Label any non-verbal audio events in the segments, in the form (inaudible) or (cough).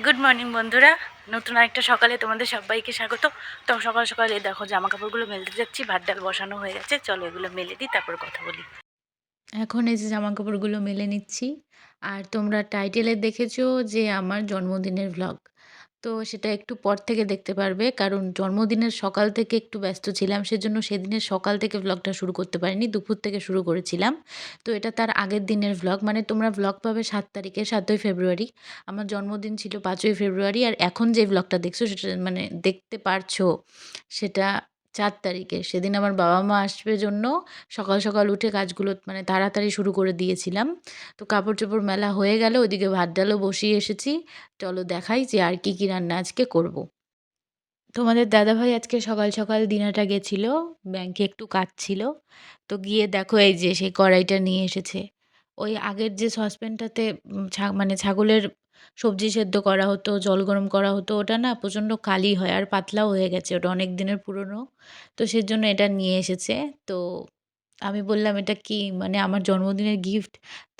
Good morning বন্ধুরা। নতুন আরেকটা সকালে তোমাদের সবাইকে স্বাগত। তো সকাল সকালে দেখো জামা কাপড়গুলো মেলতে যাচ্ছি, ভাত ডাল বসানো হয়ে গেছে। চলো এগুলো মেলে দিই, তারপর কথা বলি। এখন এই যে জামা কাপড়গুলো মেলে নিচ্ছি। আর তোমরা টাইটেলে দেখেছ যে আমার জন্মদিনের ভ্লগ তো সেটা একটু পর থেকে দেখতে পারবে। কারণ জন্মদিনের সকাল থেকে একটু ব্যস্ত ছিলাম, সেজন্য সেদিনের সকাল থেকে ব্লগটা শুরু করতে পারিনি, দুপুর থেকে শুরু করেছিলাম। তো এটা তার আগের দিনের ব্লগ মানে তোমরা ব্লগ পাবে সাত তারিখে, সাতই ফেব্রুয়ারি। আমার জন্মদিন ছিল পাঁচই ফেব্রুয়ারি, আর এখন যে ব্লগটা দেখছ সেটা মানে দেখতে পারছ, সেটা চার তারিখে। সেদিন আমার বাবা মা আসবে জন্য সকাল সকাল উঠে কাজগুলো মানে তাড়াতাড়ি শুরু করে দিয়েছিলাম। তো কাপড় চোপড় মেলা হয়ে গেল, ওইদিকে ভাত ডালও বসিয়ে এসেছি। চলো দেখাই যে আর কি, কী রান্না আজকে করব। তোমাদের দাদাভাই আজকে সকাল সকাল দিনাটা গেছিল, ব্যাংকে একটু কাজ ছিল। তো গিয়ে দেখো এই যে সেই কড়াইটা নিয়ে এসেছে। ওই আগের যে সসপ্যানটাতে মানে ছাগলের সবজি সেদ্ধ করা হতো, জল গরম করা হতো, ওটা না প্রচণ্ড কালি হয় আর পাতলাও হয়ে গেছে, ওটা অনেক দিনের পুরনো। তো সেজন্য এটা নিয়ে এসেছে। তো আমি বললাম, এটা কি? মানে আমার জন্মদিনের গিফট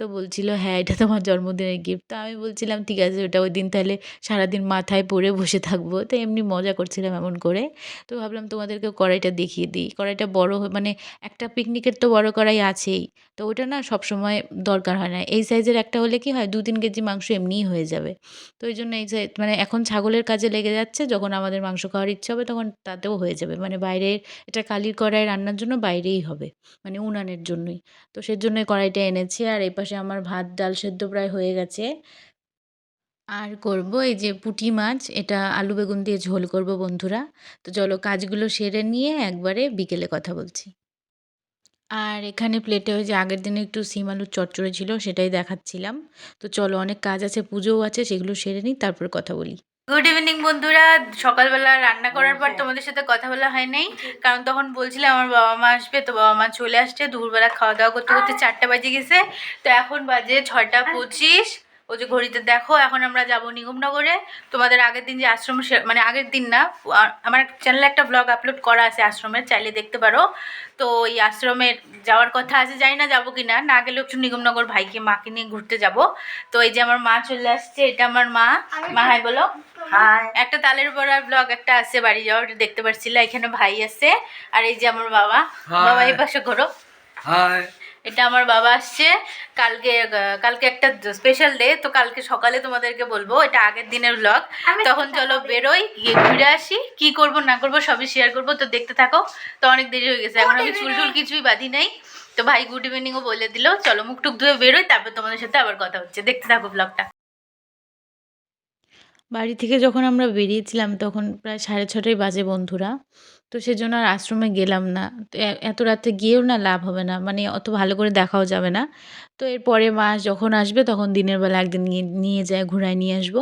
তো বলছিল হ্যাঁ এটা তোমার জন্মদিনের গিফট তো আমি বলছিলাম, ঠিক আছে, ওটা ওই দিন তাহলে সারাদিন মাথায় পরে বসে থাকব। তো এমনি মজা করছিলাম এমন করে। তো ভাবলাম তোমাদেরকে কড়াইটা দেখিয়ে দিই। কড়াইটা বড় মানে একটা পিকনিকের তো বড় কড়াই আছেই। তো ওটা না সবসময় দরকার হয় না। এই সাইজের একটা হলে কি হয় দু তিন কেজি মাংস এমনিই হয়ে যাবে। তো ওই জন্য এই সাইজ মানে এখন ছাগলের কাজে লেগে যাচ্ছে, যখন আমাদের মাংস খাওয়ার ইচ্ছে হবে তখন তাতেও হয়ে যাবে। মানে বাইরে এটা কালির কড়াই রান্নার জন্য বাইরেই হবে মানে উনানের জন্যই। তো সেজন্যই কড়াইটা এনেছি। আর এই পাশে আমার ভাত, ডাল সেদ্ধ প্রায় হয়ে গেছে। আর করব এই যে পুঁটি মাছ, এটা আলু বেগুন দিয়ে ঝোল করব বন্ধুরা। তো চলো কাজগুলো সেরে নিয়ে একবারে বিকেলে কথা বলছি। আর এখানে প্লেটে ওই যে আগের দিনে একটু সিম আলুর চটচড়ে ছিল সেটাই দেখাচ্ছিলাম। তো চলো অনেক কাজ আছে, পুজোও আছে, সেগুলো সেরে নিই, তারপর কথা বলি। গুড ইভিনিং বন্ধুরা। সকালবেলা রান্না করার পর তোমাদের সাথে কথা বলা হয় নাই। কারণ তখন বলছিলাম আমার বাবা মা আসবে তো বাবা মা চলে আসছে দুপুরবেলা খাওয়া দাওয়া করতে করতে চারটা বাজে গেছে। তো এখন বাজে ছটা পঁচিশ। ও যে ঘড়িতে দেখো এখন আমরা যাব নিগমনগরে। তোমাদের আগের দিন যে আশ্রম মানে আগের দিন না আমার চ্যানেলে একটা ব্লগ আপলোড করা আছে আশ্রমের চাইলে দেখতে পারো। তো ওই আশ্রমে যাওয়ার কথা আছে জানি না যাব কি না না গেলেও একটু নিগমনগর ভাইকে মাকে নিয়ে ঘুরতে যাব। তো এই যে আমার মা চলে আসছে এটা আমার মা। মা হাই বলো। হাই। একটা তালের বড়ার ব্লগ একটা আছে বাড়ি যাওয়ার ওটা দেখতে পাচ্ছিল এখানে ভাই আছে আর এই যে আমার বাবা। বাবা এই পাশে ঘোরো। হাই। এটা আমার বাবা আসছে। কালকে কালকে একটা স্পেশাল ডে তো কালকে সকালে তোমাদেরকে বলব এটা আগের দিনের ব্লগ তখন চলো বেরোই গিয়ে ঘুরে আসি কি করব না করব সবই শেয়ার করব। তো দেখতে থাকো তো অনেক দেরি হয়ে গেছে। এখন আমি চুল টুল কিছুই বাঁধি নাই। তো ভাই গুড ইভিনিংও বলে দিল চলো মুখ টুক ধুয়ে বেরোই তারপর তোমাদের সাথে আবার কথা হচ্ছে। দেখতে থাকো ব্লগটা বাড়ি থেকে যখন আমরা বেরিয়েছিলাম তখন প্রায় সাড়ে ছটায় বাজে বন্ধুরা। তো সেজন্য আর আশ্রমে গেলাম না। তো এত রাতে গিয়েও না লাভ হবে না। মানে অত ভালো করে দেখাও যাবে না। তো এর পরে মা যখন আসবে তখন দিনের বেলা একদিন নিয়ে যায় ঘুরায় নিয়ে আসব।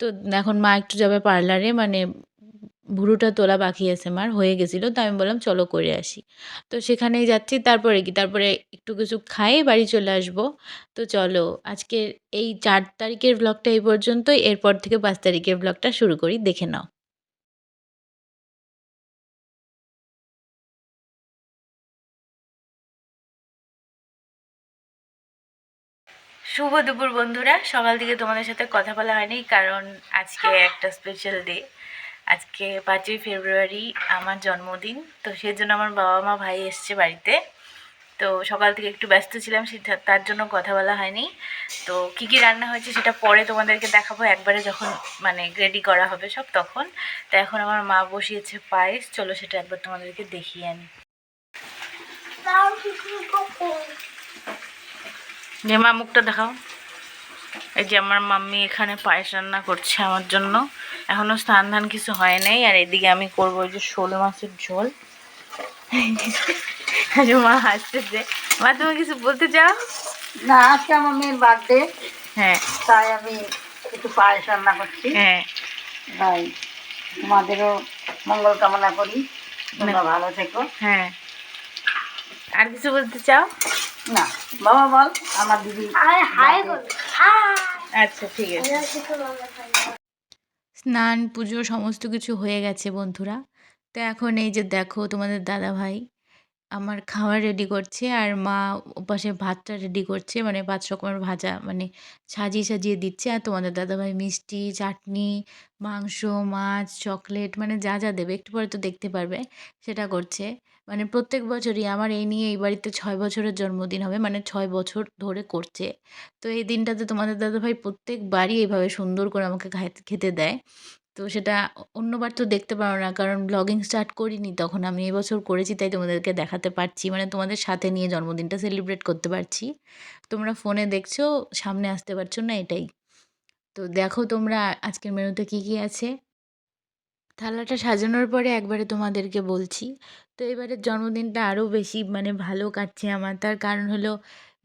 তো এখন মা একটু যাবে পার্লারে মানে ভুরুটা তোলা বাকি আছে মার, হয়ে গেছিল। তো আমি বললাম, চলো করে আসি। তো সেখানেই যাচ্ছি। তারপরে কি? তারপরে একটু কিছু খাই, বাড়ি চলে আসব। তো চলো আজকে এই চার তারিখের ব্লগটা এই পর্যন্তই। এরপর থেকে পাঁচ তারিখের ব্লগটা শুরু করি। দেখে নাও। শুভ দুপুর বন্ধুরা। সকাল থেকে তোমাদের সাথে কথা বলা হয়নি, কারণ আজকে একটা স্পেশাল ডে আজকে পাঁচই ফেব্রুয়ারি, আমার জন্মদিন। তো সেই জন্য আমার বাবা মা, ভাই এসছে বাড়িতে। তো সকাল থেকে একটু ব্যস্ত ছিলাম, সেটা তার জন্য কথা বলা হয়নি। তো কি কি রান্না হয়েছে সেটা পরে তোমাদেরকে দেখাবো। একবারে যখন মানে রেডি করা হবে সব তখন। তো এখন আমার মা বসিয়েছে পায়েস। চলো সেটা একবার তোমাদেরকে দেখিয়ে আনি। যে মা মুখটা দেখাও। এই যে আমার মাম্মি এখানে পায়েস রান্না করছে আমার জন্য। এখনও স্নান ধান কিছু হয় নাই আর এদিকে আমি করব ওই যে শোল মাছের ঝোল। মা হাসতেছে। মা তুমি কিছু বলতে চাও? না আজকে আমার মেয়ের বার্থডে হ্যাঁ। তাই আমি একটু পায়েস রান্না করছি। হ্যাঁ। তাই তোমাদেরও মঙ্গল কামনা করি। তোমরা ভালো থেকো। হ্যাঁ। আর কিছু বলতে চাও? না বাবা বল আমার দিদি আচ্ছা ঠিক আছে। স্নান পুজো সমস্ত কিছু হয়ে গেছে বন্ধুরা। তো এখন এই যে দেখো তোমাদের দাদা ভাই আমার খাবার রেডি করছে আর মা ওপাশে ভাতটা রেডি করছে মানে পাঁচ রকমের ভাজা মানে সাজিয়ে সাজিয়ে দিচ্ছে। আর তোমাদের দাদাভাই মিষ্টি চাটনি মাংস মাছ চকলেট মানে যা যা দেবে একটু পরে তো দেখতে পারবে সেটা করছে। মানে প্রত্যেক বছরই আমার এই নিয়ে এই বাড়িতে ছয় বছরের জন্মদিন হবে মানে ছয় বছর ধরে করছে। তো এই দিনটাতে তোমাদের দাদাভাই প্রত্যেকবারই এইভাবে সুন্দর করে আমাকে খেতে দেয়। তো সেটা অন্যবার তো দেখতে পারো না, কারণ ব্লগিং স্টার্ট করিনি তখন, আমি এবছর করেছি তাই তোমাদেরকে দেখাতে পারছি মানে তোমাদের সাথে নিয়ে জন্মদিনটা সেলিব্রেট করতে পারছি। তোমরা ফোনে দেখছ, সামনে আসতে পারছ না এটাই। তো দেখো তোমরা আজকের মেনুতে কী কী আছে। থালাটা সাজানোর পরে একবারে তোমাদেরকে বলছি। তো এবারের জন্মদিনটা আরও বেশি মানে ভালো কাটছে আমার। তার কারণ হলো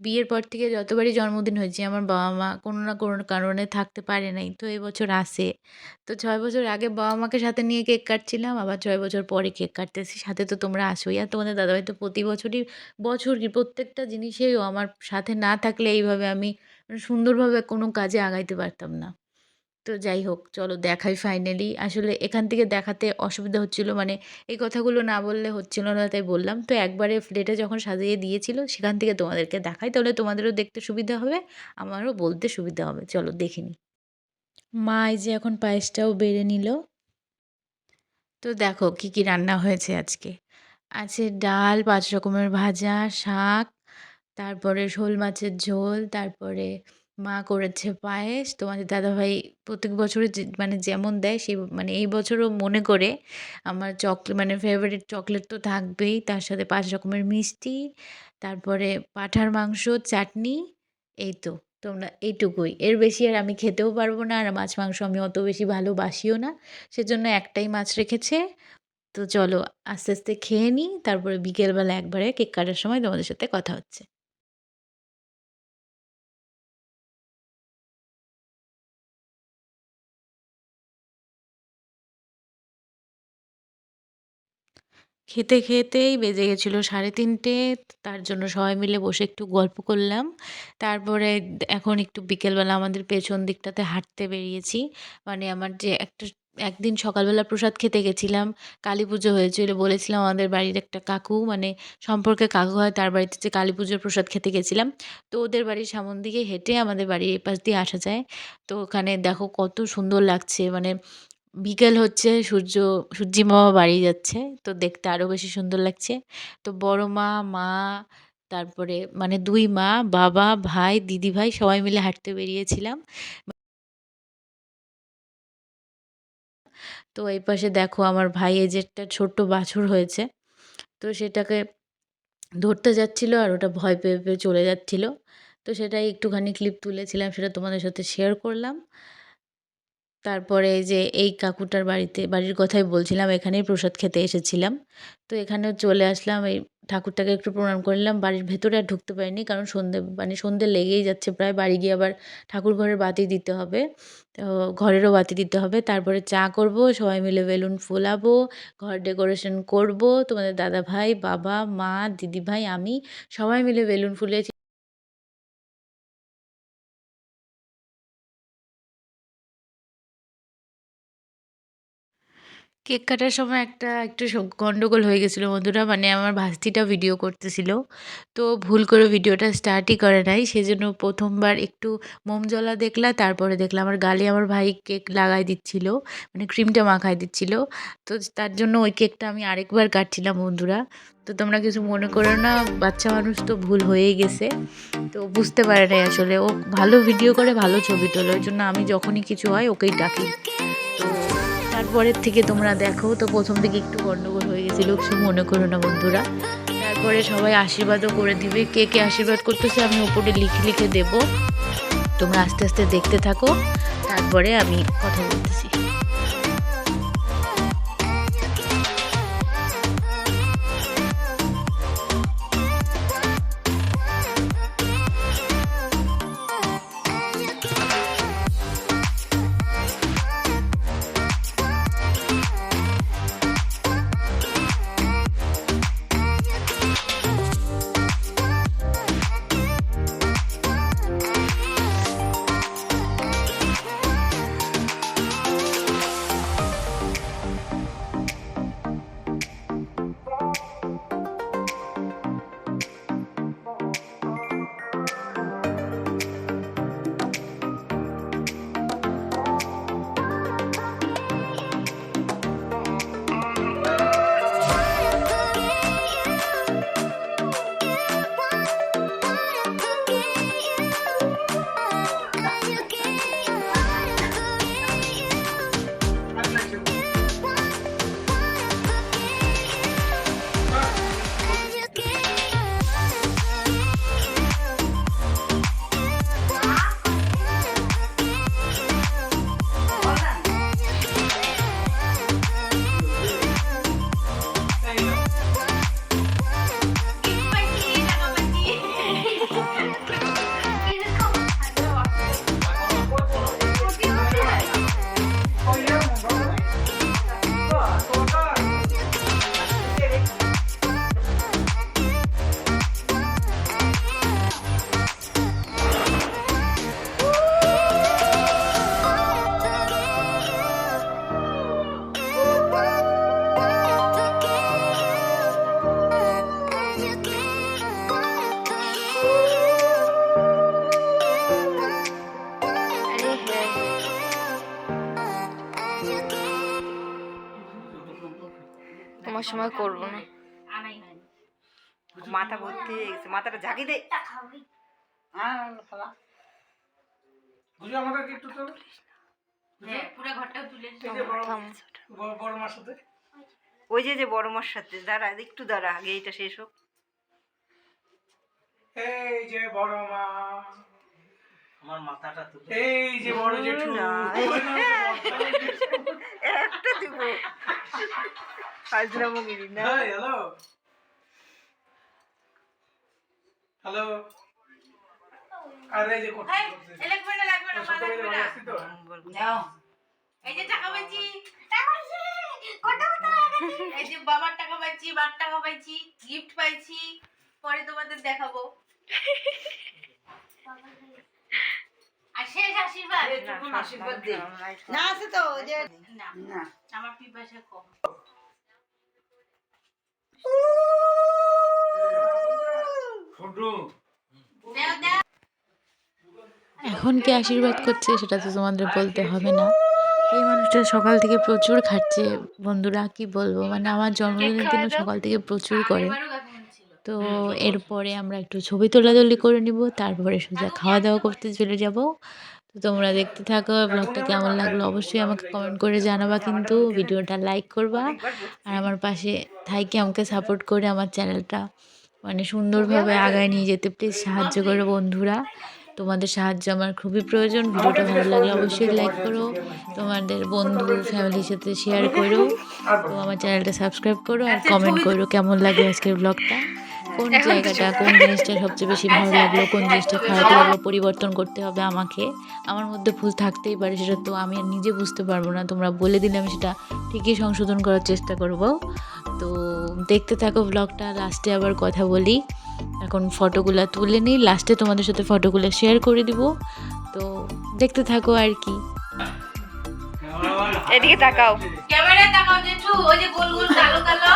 বিয়ের পর থেকে যতবারই জন্মদিন হয়েছে আমার বাবা মা কোনো না কোনো কারণে থাকতে পারে নাই। তো এবছর আসে। তো ছয় বছর আগে বাবা মাকে সাথে নিয়ে কেক কাটছিলাম, আবার ছয় বছর পরে কেক কাটতেছি। সাথে তো তোমরা আসোই। আর তোমাদের দাদাভাই তো প্রতি বছরই বছর কি প্রত্যেকটা জিনিসেই ও আমার সাথে না থাকলে এইভাবে আমি সুন্দরভাবে কোনো কাজে আগাইতে পারতাম না। তো যাই হোক, চলো দেখাই ফাইনালি আসলে এখান থেকে দেখাতে অসুবিধা হচ্ছিল মানে এই কথাগুলো না বললে হচ্ছিল না তাই বললাম। তো একবারে প্লেটে যখন সাজিয়ে দিয়েছিল, সেখান থেকে তোমাদেরকে দেখাই, তাহলে তোমাদেরও দেখতে সুবিধা হবে, আমারও বলতে সুবিধা হবে। চলো দেখে নিই মা এই যে এখন পায়েসটাও বেড়ে নিল। তো দেখো কি কি রান্না হয়েছে আজকে। আছে ডাল, পাঁচ রকমের ভাজা, শাক, তারপরে শোল মাছের ঝোল, তারপরে মা করেছে পায়েস। তোমাদের দাদাভাই প্রত্যেক বছরে মানে যেমন দেয় সেই মানে এই বছরও মনে করে আমার চকলেট মানে ফেভারিট চকলেট তো থাকবেই। তার সাথে পাঁচ রকমের মিষ্টি, তারপরে পাঁঠার মাংস, চাটনি, এই তো। তোমরা এইটুকুই। এর বেশি আর আমি খেতেও পারব না আর মাছ, মাংস আমি অত বেশি ভালোবাসিও না। সেজন্য একটাই মাছ রেখেছে। তো চলো আস্তে আস্তে খেয়ে নিই। তারপরে বিকেলবেলা একবারে কেক কাটার সময় তোমাদের সাথে কথা হচ্ছে। খেতে খেতেই বেজে গেছিল সাড়ে তিনটে। তার জন্য সবাই মিলে বসে একটু গল্প করলাম। তারপরে এখন একটু বিকেলবেলা আমাদের পেছন দিকটাতে হাঁটতে বেরিয়েছি। মানে আমার যে একটা, একদিন সকালবেলা প্রসাদ খেতে গেছিলাম, কালী পুজো হয়েছিল, বলেছিলাম আমাদের বাড়ির একটা কাকু মানে সম্পর্কে কাকু হয়, তার বাড়িতে যে কালী পুজোর প্রসাদ খেতে গেছিলাম। তো ওদের বাড়ির সামন দিকে হেঁটে আমাদের বাড়ির এপাশ দিয়ে আসা যায়। তো ওখানে দেখো কত সুন্দর লাগছে মানে বিকেল হচ্ছে, সূর্য, সূর্যি মামা বাড়ি যাচ্ছে, তো দেখতে আরও বেশি সুন্দর লাগছে। তো বড় মা মা, তারপরে মানে দুই মা, বাবা, ভাই দিদিভাই সবাই মিলে হাঁটতে বেরিয়েছিলাম। তো এই পাশে দেখো আমার ভাই, এই যে একটা ছোট্ট বাছুর হয়েছে, তো সেটাকে ধরতে যাচ্ছিল আর ওটা ভয় পেয়ে পেয়ে চলে যাচ্ছিল। তো সেটাই একটুখানি ক্লিপ তুলেছিলাম, সেটা তোমাদের সাথে শেয়ার করলাম। তারপরে যে এই কাকুটার বাড়িতে, বাড়ির কথাই বলছিলাম, এখানেই প্রসাদ খেতে এসেছিলাম। তো এখানেও চলে আসলাম, এই ঠাকুরটাকে একটু প্রণাম করলাম বাড়ির ভেতরে আর ঢুকতে পারিনি, কারণ সন্ধে মানে সন্ধে লেগেই যাচ্ছে প্রায়। বাড়ি গিয়ে আবার ঠাকুর ঘরের বাতি দিতে হবে। তো ঘরেরও বাতি দিতে হবে। তারপরে চা করব, সবাই মিলে বেলুন ফোলাবো, ঘর ডেকোরেশন করব। তোমাদের দাদা ভাই বাবা, মা, দিদিভাই, আমি সবাই মিলে বেলুন ফুলিয়েছি কেক কাটার সময় একটা, একটু গণ্ডগোল হয়ে গেছিল বন্ধুরা মানে আমার ভাস্তিটা ভিডিও করতেছিল। তো ভুল করে ভিডিওটা স্টার্টই করে নাই, সেজন্য প্রথমবার একটু মোম জ্বলা দেখলা, তারপরে দেখলাম আমার গালে আমার ভাই কেক লাগাই দিচ্ছিল মানে ক্রিমটা মাখাই দিচ্ছিল। তো তার জন্য ওই কেকটা আমি আরেকবার কাটছিলাম বন্ধুরা। তো তোমরা কিছু মনে করো না, বাচ্চা মানুষ তো ভুল হয়েই গেছে। তো বুঝতে পারে নাই আসলে, ও ভালো ভিডিও করে, ভালো ছবি তোলে, ওই জন্য আমি যখনই কিছু হয় ওকেই ডাকি। তারপরের থেকে তোমরা দেখো, তো প্রথম থেকে একটু গণ্ডগোল হয়ে গেছিল, কিছু মনে করো না বন্ধুরা। তারপরে সবাই আশীর্বাদও করে দিবে। কে কে আশীর্বাদ করতেছে আমি ওপরে লিখে লিখে দেবো। তোমরা আস্তে আস্তে দেখতে থাকো। তারপরে আমি কথা বলতেছি। আমার সময় করব না। মাথা ভর্তি হয়ে গেছে মাথাটা ঝাঁকি দে। ওই যে যে বড় মার সাথে দাঁড়া একটু দাঁড়া আগে এটা শেষ হোক। এই যে বড় মা। আমার মাথাটা তো এই যে বড় জেঠু। না। ওই না, একটা দিব। হাজরা না হ্যালো হ্যালো আরে যে করতে লাগবে না লাগবে না লাগবে না যাও এই যে টাকা পাইছি এই যে বাবার টাকা পাইছি বার টাকা পাইছি গিফট পাইছি পরে তোমাদের দেখাবো আর শেষ আশীর্বাদ আশীর্বাদ না আছে তো ওই যে না না আমার পিপাসা কম এখন কি আশীর্বাদ করছে সেটা তো তোমাদের বলতে হবে না। এই মানুষটা সকাল থেকে প্রচুর খাচ্ছে। বন্ধুরা, কি বলব? মানে আমার জন্মদিনের দিনও সকাল থেকে প্রচুর করে। তো এরপরে আমরা একটু ছবি তোলাতুলি করে নিব, তারপরে সোজা খাওয়া দাওয়া করতে চলে যাব। তোমরা দেখতে থাকো ব্লগটা কেমন লাগল অবশ্যই আমাকে কমেন্ট করে জানাবা কিন্তু ভিডিওটা লাইক করবা। আর আমার পাশে থাইকে আমাকে সাপোর্ট করে আমার চ্যানেলটা মানে সুন্দরভাবে আগায় নিয়ে যেতে প্লিজ সাহায্য করো বন্ধুরা। তোমাদের সাহায্য আমার খুবই প্রয়োজন। ভিডিওটা ভালো লাগলে অবশ্যই লাইক করো। তোমাদের বন্ধু ফ্যামিলির সাথে শেয়ার করো। তো আমার চ্যানেলটা সাবস্ক্রাইব করো আর কমেন্ট করো কেমন লাগে আজকের ব্লগটা। কোন জায়গাটা কোন (laughs) জিনিসটা সবচেয়ে বেশি ভালো লাগল কোন জিনিসটা খারাপ লাগল পরিবর্তন করতে হবে আমাকে। আমার মধ্যে ভুল থাকতেই পারে সেটা তো আমি নিজে বুঝতে পারব না। তোমরা বলে দিলে আমি সেটা ঠিকই সংশোধন করার চেষ্টা করব। তো দেখতে থাকো ব্লগটা লাস্টে আবার কথা বলি। এখন ফটোগুলো তুলে নিই লাস্টে তোমাদের সাথে ফটোগুলো শেয়ার করে দিব। তো দেখতে থাকো আর কি। এদিকে তাকাও। ক্যামেরায় তাকাও জেঠু ওই যে গোল গোল কালো কালো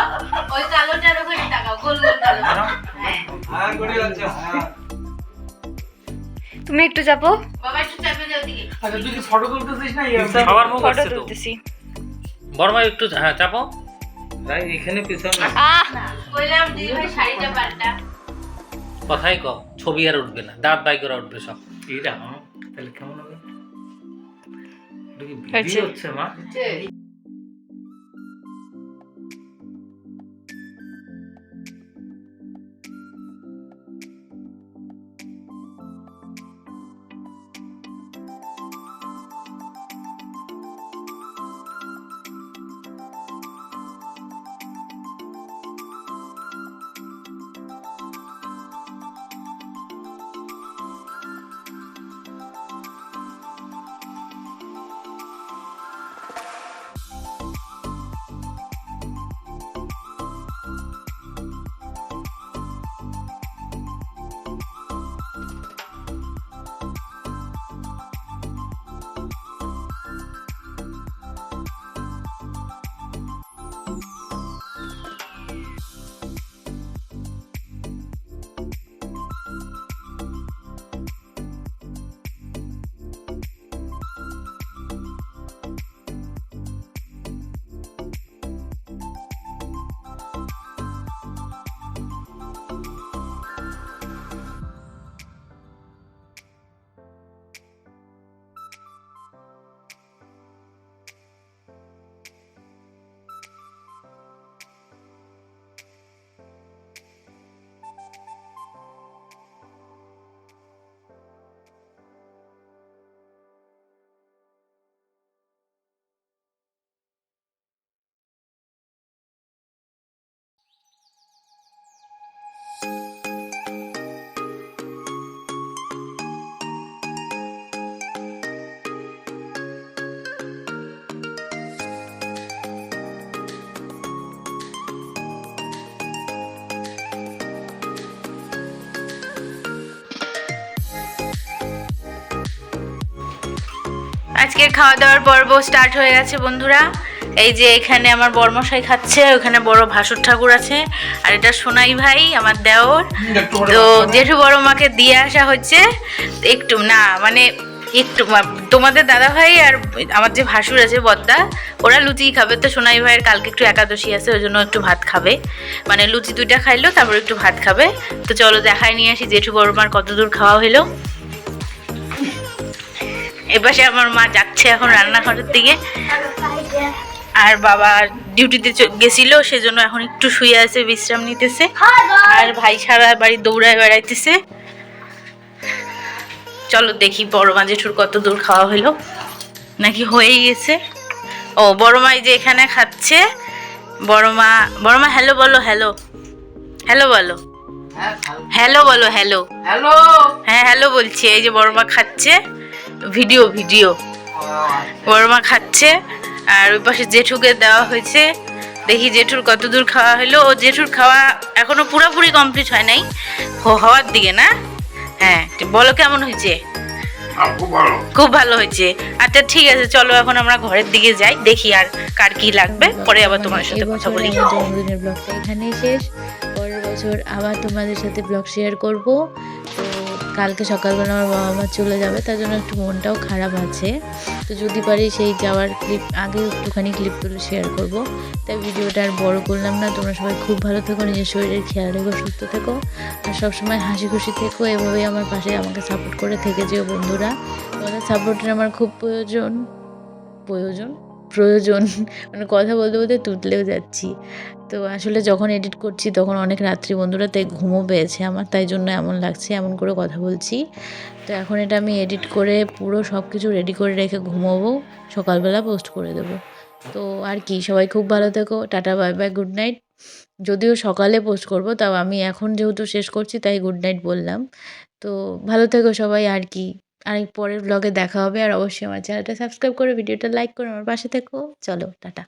ওই কালোটার ওখানে তাকাও। তুমি একটু যাব? বাবা একটু চাপে যাও দিকে। আচ্ছা তুই কি ফটো তুলতেছিস না সবার মুখ ফটো তুলতেছি। বর্মা একটু হ্যাঁ চাপো। এখানে পেছনে। আহ দিদি ভাই শাড়িটা পাল্টা। কথাই কম ছবি আর উঠবে না দাঁত বাই করে উঠবে সব। এটা তাহলে কেমন হবে? কি হচ্ছে মা? আজকের খাওয়া দাওয়ার পর্ব স্টার্ট হয়ে গেছে বন্ধুরা। এই যে এখানে আমার বর্মশাই খাচ্ছে ওখানে বড় ভাসুর ঠাকুর আছে। আর এটা সোনাই ভাই আমার দেওর। তো জেঠু বড় মাকে দিয়ে আসা হচ্ছে। একটু না মানে একটু তোমাদের দাদা ভাই আর আমার যে ভাসুর আছে বদ্দা ওরা লুচি খাবে। তো সোনাই ভাইয়ের কালকে একটু একাদশী আছে ওই জন্য একটু ভাত খাবে। মানে লুচি দুইটা খাইলো তারপর একটু ভাত খাবে। তো চলো দেখাই নিয়ে আসি জেঠু বড়মার কত দূর খাওয়া হলো এপাশে আমার মা যাচ্ছে এখন রান্নাঘরের দিকে। আর বাবা ডিউটিতে গেছিল সেজন্য এখন একটু শুয়ে আছে বিশ্রাম নিতেছে। আর ভাই সারা বাড়ি দৌড়ায় বেড়াইতেছে। চলো দেখি বড় মা জেঠুর কত দূর খাওয়া হলো। নাকি হয়েই গেছে। ও বড় মা এই যে এখানে খাচ্ছে। বড় মা বড় মা হ্যালো বলো হ্যালো। হ্যালো বলো। হ্যালো বলো হ্যালো। হ্যালো। হ্যাঁ হ্যালো বলছি এই যে বড় মা খাচ্ছে। Video video. বড়মা খাচ্ছে আর ওই পাশে জেঠুকে দেওয়া হয়েছে। দেখি জেঠুর কত দূর খাওয়া হলো। ও জেঠুর খাওয়া এখনও পুরোপুরি কমপ্লিট হয় নাই। হ- হওয়ার দিকে না? হ্যাঁ বলো কেমন হয়েছে? খুব ভালো। হয়েছে। আচ্ছা ঠিক আছে চলো এখন আমরা ঘরের দিকে যাই। দেখি আর কার কি লাগবে। পরে আবার তোমার সাথে কথা বলি। জন্মদিনের ব্লগটা এখানেই শেষ। পরের বছর আবার তোমাদের সাথে ব্লগ শেয়ার করব। তো কালকে সকালবেলা আমার বাবা মা চলে যাবে, তার জন্য একটু মনটাও খারাপ আছে। তো যদি পারি সেই যাওয়ার ক্লিপ আগে একটুখানি ক্লিপ তুলে শেয়ার করব। তাই ভিডিওটা আর বড় করলাম না। তোমরা সবাই খুব ভালো থেকো, নিজের শরীরের খেয়াল রেখো, সুস্থ থেকো। আর সবসময় হাসি খুশি থেকো, এভাবেই আমার পাশে আমাকে সাপোর্ট করে থেকে যেও বন্ধুরা। তোমাদের সাপোর্টের আমার খুব প্রয়োজন। প্রয়োজন? প্রয়োজন। মানে কথা বলতে বলতে তুতলেও যাচ্ছি। তো আসলে যখন এডিট করছি তখন অনেক রাত্রি বন্ধুরা তাই ঘুমও পেয়েছে আমার, তাই জন্য এমন লাগছে, এমন করে কথা বলছি। তো এখন এটা আমি এডিট করে পুরো সব কিছু রেডি করে রেখে ঘুমোবো, সকালবেলা পোস্ট করে দেবো। তো আর কি, সবাই খুব ভালো থেকো, tata bye bye good night যদিও সকালে পোস্ট করব, তাও আমি এখন যেহেতু শেষ করছি তাই গুড নাইট বললাম। তো ভালো থেকো সবাই, আর কি। আর পরের ব্লগে দেখা হবে। আর অবশ্যই আমার চ্যানেলটা সাবস্ক্রাইব করে ভিডিওটা লাইক করে, আমার পাশে থেকো। চলো, টাটা।